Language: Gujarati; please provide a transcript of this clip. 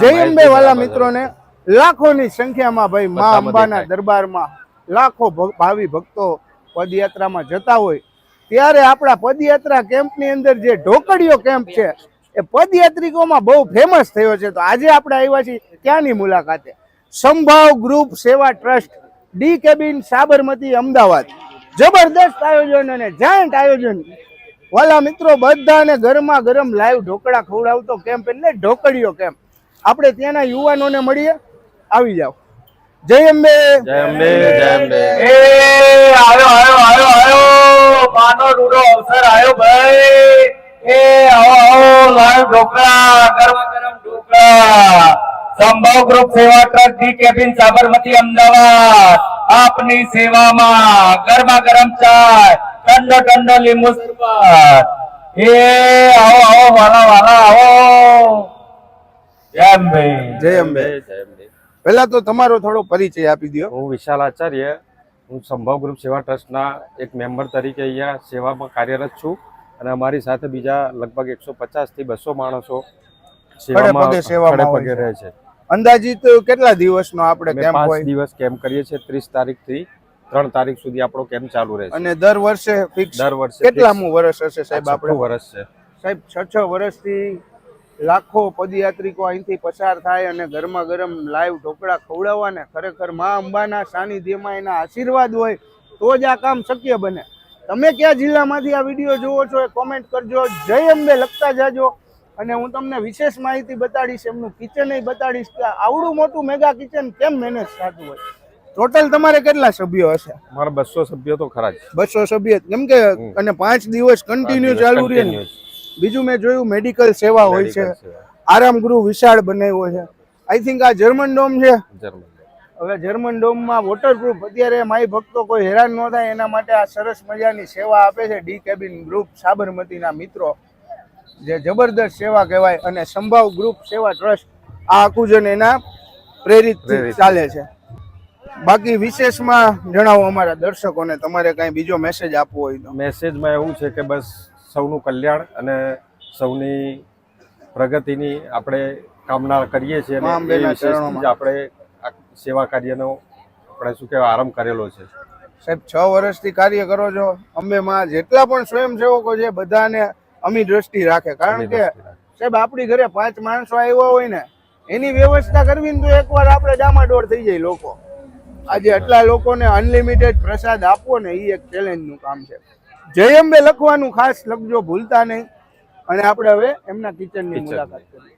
જય અંબે વાલા મિત્રોને લાખોની સંખ્યામાં ભાઈ મા અંબાના દરબારમાં લાખો ભાવિ ભક્તો પદયાત્રામાં જતા હોય. ત્યારે આપણા પદયાત્રા કેમ્પની અંદર જે ઢોકળીયો કેમ્પ છે એ પદયાત્રિકોમાં બહુ ફેમસ થયો છે. તો આજે આપણે આવ્યા છીએ ત્યાંની મુલાકાતે. સંભાવ ગ્રુપ સેવા trust D cabin Sabarmati Ahmedabad. જબરદસ્ત આયોજન અને જાયન્ટ આયોજન. વાલા મિત્રો બધાને ગરમા ગરમ લાઈવ ઢોકળા ખવડાવતો કેમ્પ એટલે ઢોકળીયો કેમ્પ. આપણે ત્યાંના યુવાનોને મળીએ. આવી જાઓ. જય અંબે. જય અંબે જય અંબે. એ આયો આયો આયો આયો. માનો ડૂડો અવસર આયો ભાઈ. એ આવો આવો લાઈવ ઢોકળા ગરમ ગરમ ઢોકળા. સંભવ ગ્રુપ સેવા truck D cabin Sabarmati Ahmedabad. આપની સેવામાં ગરમા ગરમ ચાય ઠંડો ઠંડો લીંબુ સરબત. એ આવો આવો વાલા વાલા આવો. જય અંબે. જય અંબે જય અંબે. પહેલા તો તમારો થોડો પરિચય આપી દો હું વિશાલ આચાર્ય હું સંભવ ગ્રુપ સેવા ટ્રસ્ટના એક મેમ્બર તરીકે અહીંયા સેવામાં કાર્યરત છું અને અમારી સાથે બીજા લગભગ એકસો પચાસથી બસો માણસો સેવામાં પગે સેવામાં ખડે હોય પગે છે. રહે છે. અંદાજિત કેટલા દિવસનો આપણે કેમ્પ હોય? દિવસ કેમ્પ કરીએ છીએ ત્રીસ તારીખથી ત્રણ તારીખ સુધી આપણો કેમ્પ ચાલુ રહે છે. અને દર વર્ષે ફિક્સ દર વર્ષે કેટલામું વર્ષ હશે સાહેબ આપણું? વર્ષ છે. સાહેબ છ છ વર્ષથી લાખો પદયાત્રિકો અહીંથી પસાર થાય અને ગરમા ગરમ લાઈવ ઢોકળા ખવડાવવાને ખરેખર મા અંબાના સાનિધ્યમાં એના આશીર્વાદ હોય તો જ આ કામ શક્ય બને. તમે કયા જિલ્લામાંથી આ વીડિયો જોવો છો એ કોમેન્ટ કરજો. જય અંબે લખતા જાજો. અને હું તમને વિશેષ માહિતી બતાડીશ એમનું કિચન બતાડીશ કે આવડું મોટું મેગા કિચન કેમ મેનેજ થતું હોય. ટોટલ તમારે કેટલા સભ્યો હશે? મારા બસો સભ્યો તો ખરા બસો સભ્ય કેમ કે અને પાંચ દિવસ કન્ટિન્યુ ચાલુ રહે ને. બીજું મેં જોયું મેડિકલ સેવા હોય છે. આરામ ગૃહ વિશાળ બનાવ્યો છે. આઈ થિંક આ જર્મન ડોમ છે. હવે જર્મન ડોમમાં વોટરપ્રૂફ અત્યારે માય ભક્તો કોઈ હેરાન ન થાય એના માટે આ સરસ મજાની સેવા આપે છે. ડી કેબિન ગ્રુપ સાબરમતીના મિત્રો. જે જબરદસ્ત સેવા કહેવાય અને સંભાવ ગ્રુપ સેવા ટ્રસ્ટ આ આખું જન એના પ્રેરિત. ચાલે છે. બાકી વિશેષમાં જણાવો અમારા દર્શકોને. તમારે કાંઈ બીજો મેસેજ આપવો હોય તો. મેસેજમાં એવું છે કે બસ સૌનું કલ્યાણ અને સૌની પ્રગતિની આપણે કામના કરીએ છીએ. આપણે સેવા કાર્યનો આપણે શું કહેવાય આરંભ કરેલો છે. સાહેબ છ વર્ષથી કાર્ય કરો છો. અંબેમાં જેટલા પણ સ્વયંસેવકો છે બધાને અમી દ્રષ્ટિ રાખે. કારણ કે સાહેબ આપણી ઘરે પાંચ માણસો આવ્યા હોય ને એની વ્યવસ્થા કરવી ને તો એકવાર આપણે ડામાડોળ થઈ જાય લોકો. આજે આટલા લોકોને અનલિમિટેડ પ્રસાદ આપવો ને એ એક ચેલેન્જનું કામ છે. જય અંબે લખવાનું ખાસ લખજો ભૂલતા નહીં. અને આપણે હવે એમના કિચનની ની મુલાકાત કરીએ.